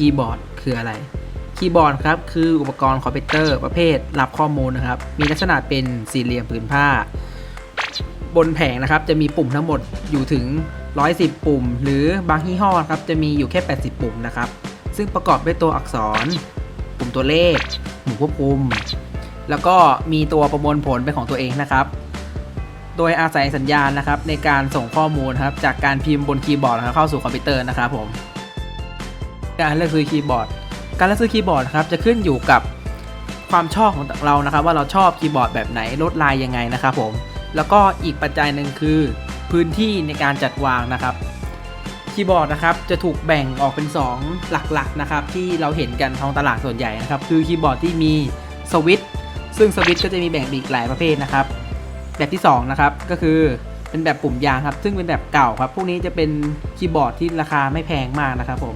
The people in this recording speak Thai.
คีย์บอร์ดคืออะไร คีย์บอร์ดครับคืออุปกรณ์คอมพิวเตอร์ประเภทรับข้อมูลนะครับ มีลักษณะเป็นสี่เหลี่ยมผืนผ้า บนแผงนะครับจะมีปุ่มทั้งหมดอยู่ถึง 110 ปุ่ม หรือบางยี่ห้อครับจะมีอยู่แค่ 80 ปุ่มนะครับ ซึ่งประกอบด้วยตัวอักษร ปุ่มตัวเลขปุ่มควบคุม แล้วก็มีตัวประมวลผลเป็นของตัวเองนะครับโดยอาศัยสัญญาณนะครับในการส่งข้อมูลครับจากการพิมพ์บนคีย์บอร์ดครับเข้าสู่คอมพิวเตอร์นะครับผม การเลือกซื้อคีย์บอร์ด การเลือกซื้อคีย์บอร์ดครับจะขึ้นอยู่กับความชอบของเรานะครับ ว่าเราชอบคีย์บอร์ดแบบไหนลดลายยังไงนะครับผมแล้วก็อีกปัจจัยหนึ่งคือ พื้นที่ในการจัดวางนะครับคีย์บอร์ดนะครับจะถูกแบ่งออกเป็น 2 หลักๆนะครับที่เราเห็นกันท้องตลาดส่วนใหญ่นะครับคือคีย์บอร์ดที่มีสวิตช์ซึ่งสวิตช์ก็จะมีแบ่งเป็นอีกหลายประเภทนะครับ แบบที่2นะครับก็คือเป็นแบบปุ่มยางครับ ซึ่งเป็นแบบเก่าครับ พวกนี้จะเป็นคีย์บอร์ดที่ราคาไม่แพงมากนะครับผม